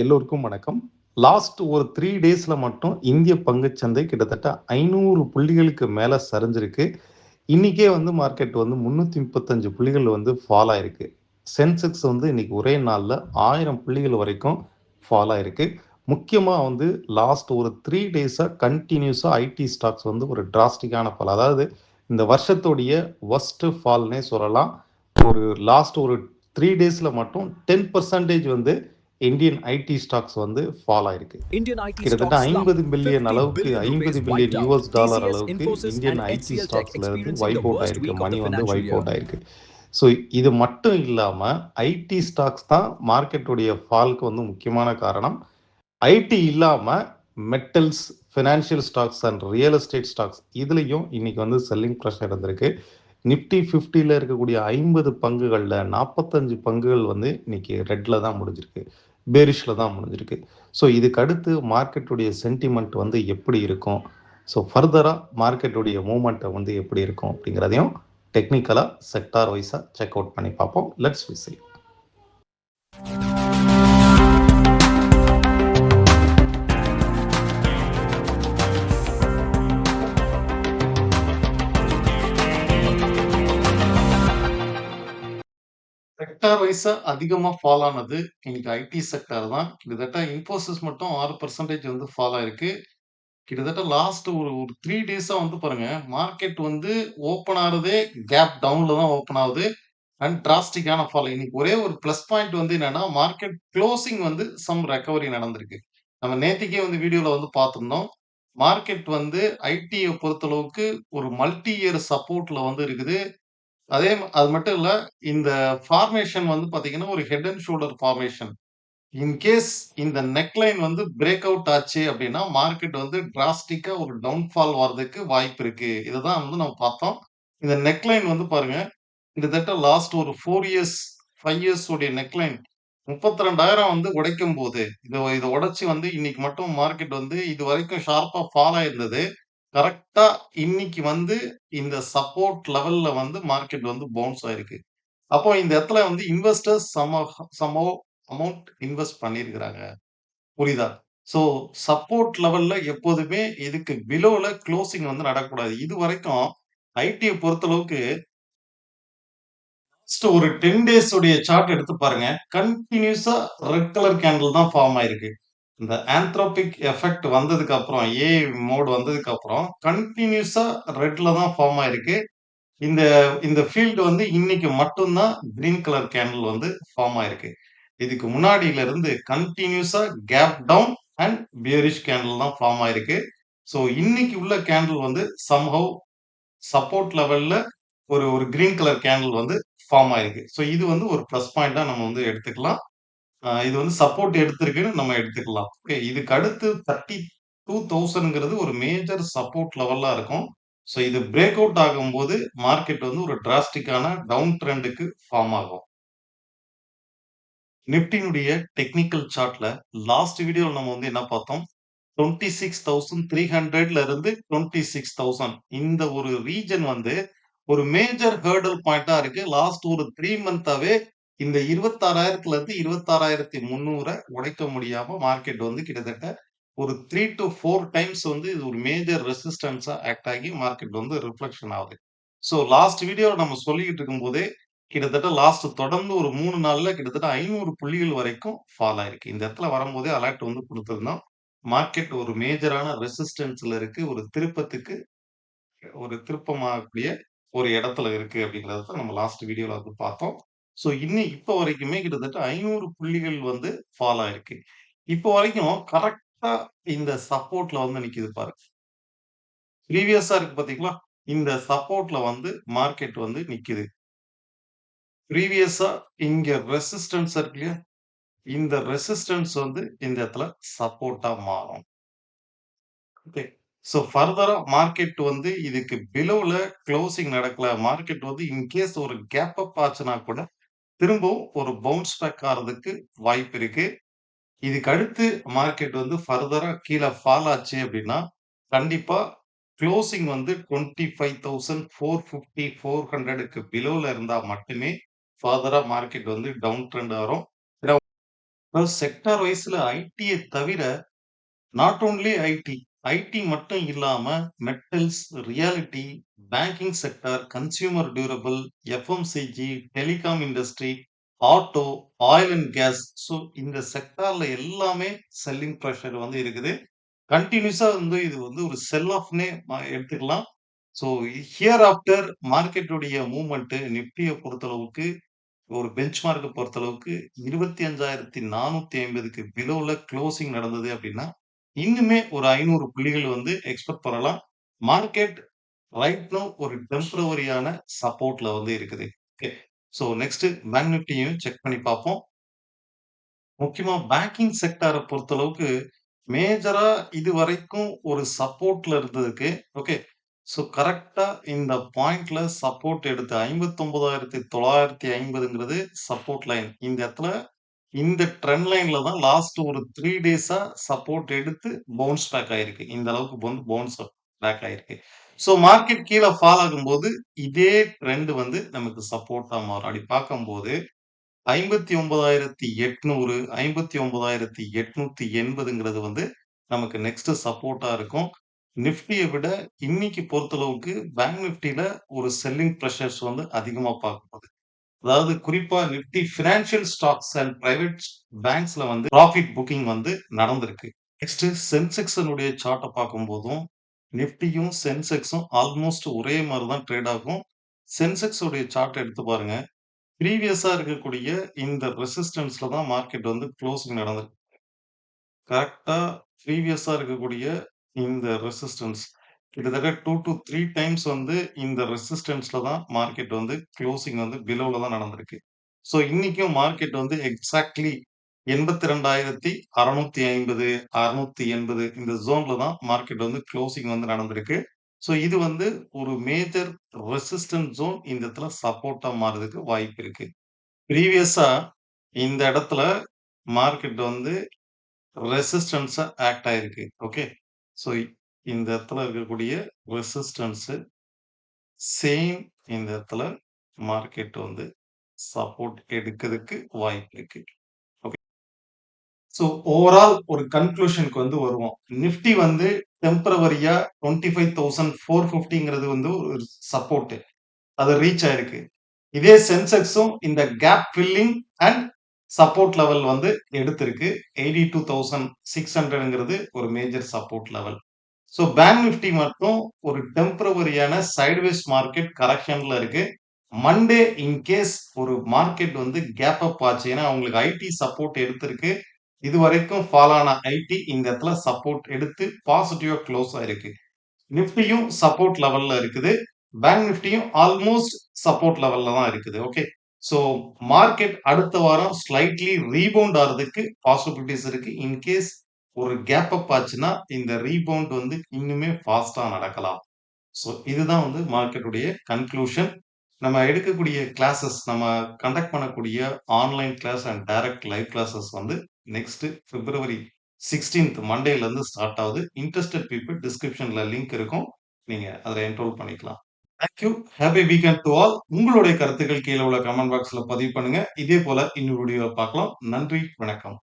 எல்லோருக்கும் வணக்கம். லாஸ்ட் ஒரு த்ரீ டேஸில் மட்டும் இந்திய பங்குச் சந்தை கிட்டத்தட்ட ஐநூறு புள்ளிகளுக்கு மேலே சரிஞ்சிருக்கு. இன்னைக்கே வந்து மார்க்கெட் வந்து 335 புள்ளிகள் வந்து ஃபால் ஆயிருக்கு. சென்செக்ஸ் வந்து இன்னைக்கு ஒரே நாளில் ஆயிரம் புள்ளிகள் வரைக்கும் ஃபால் ஆயிருக்கு. முக்கியமாக வந்து லாஸ்ட் ஒரு த்ரீ டேஸாக கண்டினியூஸாக ஐடி ஸ்டாக்ஸ் வந்து ஒரு டிராஸ்டிக்கான ஃபால். அதாவது இந்த வருஷத்துடைய ஒஸ்ட்டு ஃபால்னே சொல்லலாம். ஒரு லாஸ்ட் ஒரு த்ரீ டேஸில் மட்டும் 10% வந்து இந்தியன் ஐடி ஸ்டாக்ஸ் வந்து ஃபால் ஆயிருக்கு. கிட்டத்தட்ட. 50 பில்லியன் 50 அளவுக்கு billion 50 rupees billion. US dollar அளவுக்கு இந்தியன் ஐடி ஸ்டாக்ஸ்ல இருந்து வைப் அவுட் ஆயிருக்கு. மணி வந்து வைப். அவுட் ஆயிருக்கு. ஸோ இது மட்டும் இல்லாம ஐடி ஸ்டாக்ஸ் தான் மார்க்கெட்டுடைய ஃபால்க்கு வந்து முக்கியமான காரணம். ஐடி இல்லாம metals, financial stocks and real estate stocks இதுலயும் இன்னைக்கு வந்து செல்லிங் பிரஷர் இருந்திருக்கு. நிஃப்டி 50ல இருக்கக்கூடிய ஐம்பது பங்குகளில் நாற்பத்தஞ்சு பங்குகள் வந்து இன்னைக்கு ரெட்டில் தான் முடிஞ்சிருக்கு. பேரிஷில் தான் முடிஞ்சிருக்கு. ஸோ இதுக்கு அடுத்து மார்க்கெட்டுடைய சென்டிமெண்ட் வந்து எப்படி இருக்கும்? ஸோ ஃபர்தராக மார்க்கெட்டுடைய மூமெண்ட்டை வந்து எப்படி இருக்கும் அப்படிங்கிறதையும் டெக்னிக்கலாக செக்டார் வைஸாக செக் அவுட் பண்ணி பார்ப்போம். லெட்ஸ் வி செக்டார் வைஸா அதிகமா ஃபால் ஆனது இன்னைக்கு ஐடி செக்டார் தான். கிட்டத்தட்ட இன்ஃபோசிஸ் மட்டும் ஆறு பர்சன்டேஜ் வந்து ஃபால் ஆயிருக்கு. கிட்டத்தட்ட லாஸ்ட் ஒரு ஒரு த்ரீ டேஸா வந்து பாருங்க, மார்க்கெட் வந்து ஓப்பன் ஆகிறதே கேப் டவுன்ல தான் ஓப்பன் ஆகுது. அண்ட் டிராஸ்டிக்கான ஃபால். இன்னைக்கு ஒரே ஒரு ப்ளஸ் பாயிண்ட் வந்து என்னன்னா, மார்க்கெட் க்ளோசிங் வந்து சம் ரெக்கவரி நடந்திருக்கு. நம்ம நேத்திக்கே வந்து வீடியோவில் வந்து பார்த்துருந்தோம் மார்க்கெட் வந்து ஐடியை பொறுத்தளவுக்கு ஒரு மல்டி இயர் சப்போர்ட்ல வந்து இருக்குது. அதே ம அது மட்டும் இல்ல, இந்த ஃபார்மேஷன் வந்து பார்த்தீங்கன்னா, ஒரு head and shoulder formation. In case இந்த நெக் லைன் வந்து பிரேக் அவுட் ஆச்சு அப்படின்னா, மார்க்கெட் வந்து டிராஸ்டிக்கா ஒரு டவுன் ஃபால் வரதுக்கு வாய்ப்பு இருக்கு. இதுதான் வந்து நம்ம பார்த்தோம். இந்த நெக் லைன் வந்து பாருங்க, கிட்டத்தட்ட லாஸ்ட் ஒரு 4 இயர்ஸ், 5 இயர்ஸ் உடைய நெக் லைன் 32,000 வந்து உடைக்கும்போது, இத இத உடைச்சு வந்து இன்னைக்கு மட்டும் மார்க்கெட் வந்து இதுவரைக்கும் ஷார்ப்பா ஃபால் ஆயிருந்தது. கரெக்டா இன்னைக்கு வந்து இந்த சப்போர்ட் லெவல்ல வந்து மார்க்கெட் வந்து பவுன்ஸ் ஆயிருக்கு. அப்போ இந்த இடத்துல வந்து investors some somehow amount invest பண்ணியிருக்கிறாங்க. புரியுதா? ஸோ சப்போர்ட் லெவல்ல எப்போதுமே இதுக்கு பிலோல க்ளோசிங் வந்து நடக்கக்கூடாது. இதுவரைக்கும் ஐடியை பொறுத்தளவுக்கு ஒரு 10 டேஸ் உடைய சார்ட் எடுத்து பாருங்க. கண்டினியூஸா ரெட் கலர் கேண்டில் தான் ஃபார்ம் ஆயிருக்கு. இந்த ஆந்த்ரோபிக் எஃபெக்ட் வந்ததுக்கு அப்புறம், ஏஐ மோட் வந்ததுக்கு அப்புறம் கண்டினியூஸா ரெட்ல தான் ஃபார்ம் ஆயிருக்கு. இந்த இந்த ஃபீல்டு வந்து இன்னைக்கு மட்டும்தான் கிரீன் கலர் கேண்டில் வந்து ஃபார்ம் ஆயிருக்கு. இதுக்கு முன்னாடியில இருந்து கண்டினியூஸா gap down and bearish candle தான் ஃபார்ம் ஆயிருக்கு. ஸோ இன்னைக்கு உள்ள கேண்டில் வந்து சம்ஹவ் சப்போர்ட் லெவல்ல ஒரு ஒரு கிரீன் கலர் கேண்டில் வந்து ஃபார்ம் ஆயிருக்கு. ஸோ இது வந்து ஒரு ப்ளஸ் பாயிண்டா நம்ம வந்து எடுத்துக்கலாம். அ இது வந்து சப்போர்ட் எடுத்திருக்குன்னு நம்ம எடுத்துக்கலாம். ஓகே. இதுக்கு அடுத்து 32,000ங்கிறது ஒரு மேஜர் சப்போர்ட் லெவலா இருக்கும். ஸோ இது பிரேக் அவுட் ஆகும்போது மார்க்கெட் வந்து ஒரு டிராஸ்டிக்கான டவுன் ட்ரெண்டுக்கு ஃபார்ம் ஆகும். நிஃப்டியினுடைய டெக்னிக்கல் சார்ட்ல லாஸ்ட் வீடியோல நம்ம வந்து என்ன பார்த்தோம்? 26,300ல இருந்து 26,000 இந்த ஒரு ரீஜன் வந்து ஒரு மேஜர் ஹர்டில் பாயிண்டா இருக்கு. லாஸ்ட் ஒரு 3 மந்த்தாவே இந்த 26,000ல இருந்து 26,300 உடைக்க முடியாம மார்க்கெட் வந்து கிட்டத்தட்ட ஒரு த்ரீ டு ஃபோர் டைம்ஸ் வந்து இது ஒரு மேஜர் ரெசிஸ்டன்ஸா ஆக்ட் ஆகி மார்க்கெட் வந்து ரிஃப்ளெக்ஷன் ஆகுது. ஸோ லாஸ்ட் வீடியோ நம்ம சொல்லிக்கிட்டு இருக்கும்போதே, கிட்டத்தட்ட லாஸ்ட் தொடர்ந்து ஒரு மூணு நாள்ல கிட்டத்தட்ட ஐநூறு புள்ளிகள் வரைக்கும் ஃபால் ஆயிருக்கு. இந்த இடத்துல வரும்போதே அலர்ட் வந்து கொடுத்துருந்தோம் மார்க்கெட் ஒரு மேஜரான ரெசிஸ்டன்ஸ்ல இருக்கு. ஒரு திருப்பத்துக்கு ஒரு திருப்பமாகக்கூடிய ஒரு இடத்துல இருக்கு அப்படிங்கிறத தான் நம்ம லாஸ்ட் வீடியோல வந்து பார்த்தோம். ஸோ இன்னும் இப்ப வரைக்குமே கிட்டத்தட்ட 500 புள்ளிகள் வந்து ஃபால் ஆயிருக்கு. இப்போ வரைக்கும் கரெக்ட்டா இந்த சப்போர்ட்ல வந்து நிக்குது பாருங்க. ப்ரீவியஸா இருக்கு பார்த்தீங்களா? இந்த சப்போர்ட்ல வந்து மார்க்கெட் வந்து நிக்குது. ப்ரீவியஸா இங்க ரெசிஸ்டன்ஸ் இருக்கு இல்லையா? இந்த ரெசிஸ்டன்ஸ் வந்து இந்த இடத்துல சப்போர்ட்டா மாறும். ஓகே. ஸோ ஃபர்தரா மார்க்கெட் வந்து இதுக்கு பிலோல க்ளோசிங் நடக்கல. மார்க்கெட் வந்து இன்கேஸ் ஒரு கேப் அப் ஆச்சுன்னா கூட, திரும்பவும் ஒரு பவுன்ஸ் பேக் ஆறதுக்கு வாய்ப்பு இருக்கு. இதுக்கு அடுத்து மார்க்கெட் வந்து ஃபர்தரா கீழே ஃபால் ஆச்சு அப்படின்னா, கண்டிப்பா க்ளோசிங் வந்து twenty five thousand four fifty four ஹண்ட்ரடுக்கு பிலோவில் இருந்தா மட்டுமே ஃபர்தரா மார்க்கெட் வந்து டவுன் ட்ரெண்ட் வரும். அதாவது செக்டார் வைஸ்ல ஐடியை தவிர நாட் ஒன்லி ஐடி. ஐடி மட்டும் இல்லாம metals, realty, banking sector, consumer durable, FMCG, telecom industry, auto, oil and gas. So இந்த செக்டார்ல எல்லாமே செல்லிங் ப்ரெஷர் வந்து இருக்குது. கன்டினியூஸா வந்து இது வந்து ஒரு செல் ஆஃப்னே எடுத்துக்கலாம். ஸோ ஹியர் ஆஃப்டர் மார்க்கெட்டுடைய மூமெண்ட்டு நிப்டியை பொறுத்தளவுக்கு ஒரு பெஞ்ச்மார்க்க பொறுத்தளவுக்கு இருபத்தி அஞ்சாயிரத்தி நானூத்தி ஐம்பதுக்கு பிலோவில் க்ளோசிங் நடந்தது அப்படின்னா இன்னுமே ஒரு ஐநூறு புள்ளிகள் வந்து எக்ஸ்பெக்ட் பண்ணலாம். மார்க்கெட் ரைட் நோ ஒரு டெம்பரவரியான சப்போர்ட்ல வந்து இருக்குது. ஓகே. ஸோ நெக்ஸ்ட் பேங்க் நிஃப்டியும் செக் பண்ணி பார்ப்போம். முக்கியமா பேங்கிங் செக்டாரை பொறுத்தளவுக்கு மேஜரா இதுவரைக்கும் ஒரு சப்போர்ட்ல இருந்ததுக்கு ஓகே. ஸோ கரெக்டா இந்த பாயிண்ட்ல சப்போர்ட் எடுத்து 59,950ங்கிறது சப்போர்ட் லைன். இந்த இடத்துல இந்த ட்ரெண்ட் லைன்ல தான் லாஸ்ட் ஒரு த்ரீ டேஸா சப்போர்ட் எடுத்து பவுன்ஸ் பேக் ஆயிருக்கு. இந்த அளவுக்கு வந்து பவுன்ஸ் பேக் ஆயிருக்கு. ஸோ மார்க்கெட் கீழே ஃபால் ஆகும்போது இதே ட்ரெண்ட் வந்து நமக்கு சப்போர்ட்டா மாறும். அப்படி பார்க்கும்போது 59,800, 59,880ங்கிறது வந்து நமக்கு நெக்ஸ்ட் சப்போர்ட்டா இருக்கும். நிஃப்டியை விட இன்னைக்கு பொறுத்தளவுக்கு பேங்க் நிஃப்டியில ஒரு செல்லிங் ப்ரெஷர்ஸ் வந்து அதிகமா பார்க்கப்படுது. அதாவது குறிப்பா Nifty financial stocks and private பேங்க்ஸ்ல வந்து ப்ராஃபிட் புக்கிங் வந்து நடந்திருக்கு. நெக்ஸ்ட் சென்செக்ஸனுடைய சார்ட்ட பார்க்கும்போதும், நிஃப்டியும் சென்செக்ஸும் ஆல்மோஸ்ட் ஒரே மாதிரி தான் ட்ரேட் ஆகும். சென்செக்ஸ் உடைய சார்ட் எடுத்து பாருங்க. ப்ரீவியஸா இருக்கக்கூடிய இந்த ரெசிஸ்டன்ஸ்ல தான் மார்க்கெட் வந்து க்ளோசிங் நடந்திருக்கு. கரெக்டா ப்ரீவியஸா இருக்கக்கூடிய இந்த ரெசிஸ்டன்ஸ் கிட்டத்தட்ட 2-3 டைம்ஸ் வந்து இந்த ரெசிஸ்டன்ஸ்ல தான் மார்க்கெட் வந்து க்ளோசிங் வந்து பிலோவில் தான் நடந்திருக்கு. ஸோ இன்னைக்கும் மார்க்கெட் வந்து எக்ஸாக்ட்லி 82,650, 680 இந்த ஜோன்ல தான் மார்க்கெட் வந்து க்ளோசிங் வந்து நடந்திருக்கு. ஸோ இது வந்து ஒரு மேஜர் ரெசிஸ்டன்ட் ஜோன் இந்த இடத்துல சப்போர்ட்டா மாறுறதுக்கு வாய்ப்பு இருக்கு. ப்ரீவியஸா இந்த இடத்துல மார்க்கெட் வந்து ரெசிஸ்டன்ஸா ஆக்ட் ஆயிருக்கு. ஓகே. ஸோ இந்த இடத்துல இருக்கக்கூடிய ரெசிஸ்டன்ஸு சேம் இந்த இடத்துல மார்க்கெட் வந்து சப்போர்ட் எடுக்கிறதுக்கு வாய்ப்பு இருக்கு. ஓகே. ஸோ ஓவரால் ஒரு கன்க்ளூஷனுக்கு வந்து வருவோம். நிஃப்டி வந்து டெம்பரவரியா 25,450ங்கிறது வந்து ஒரு சப்போர்ட். அது ரீச் ஆயிருக்கு. இதே சென்செக்ஸும் இந்த gap filling and support level வந்து எடுத்திருக்கு. 82,600ங்கிறது ஒரு major support level. So bank Nifty மட்டும் ஒரு டெம்பரவரியான சைட்வேஸ் மார்க்கெட் கரெக்ஷன்ல இருக்கு. மண்டே இன்கேஸ் ஒரு மார்க்கெட் வந்து கேப் அப் ஆச்சு. ஏன்னா அவங்களுக்கு ஐடி சப்போர்ட் எடுத்திருக்கு. இதுவரைக்கும் ஃபால் ஆன ஐடி இந்த இடத்துல சப்போர்ட் எடுத்து பாசிட்டிவா க்ளோஸ் ஆயிருக்கு. நிஃப்டியும் சப்போர்ட் லெவல்ல இருக்குது. பேங்க் நிஃப்டியும் ஆல்மோஸ்ட் சப்போர்ட் லெவல்ல தான் இருக்குது. ஓகே. ஸோ மார்க்கெட் அடுத்த வாரம் ஸ்லைட்லி ரீபவுண்ட் ஆகிறதுக்கு பாசிபிலிட்டிஸ் இருக்கு. இன்கேஸ் ஒரு கேப் அப் ஆச்சுன்னா, இந்த ரீபவுண்ட் வந்து இன்னுமே ஃபாஸ்ட்டா நடக்கலாம். ஸோ இதுதான் வந்து மார்க்கெட்டுடைய கன்க்ளூஷன். நம்ம எடுக்கக்கூடிய கிளாஸஸ் நம்ம கண்டக்ட் பண்ணக்கூடிய online class and direct live classes வந்து நெக்ஸ்ட் பிப்ரவரி சிக்ஸ்டீன்த் மண்டேலேருந்து ஸ்டார்ட் ஆகுது. இன்ட்ரெஸ்டட் பீப்புள் டிஸ்கிரிப்ஷனில் லிங்க் இருக்கும். நீங்கள் அதில் என்ரோல் பண்ணிக்கலாம். Thank you. Weekend to all. உங்களுடைய கருத்துக்கள் கீழே உள்ள கமெண்ட் பாக்ஸில் பதிவு பண்ணுங்கள் இதே போல் இன்னொரு வீடியோவை பார்க்கலாம். நன்றி, வணக்கம்.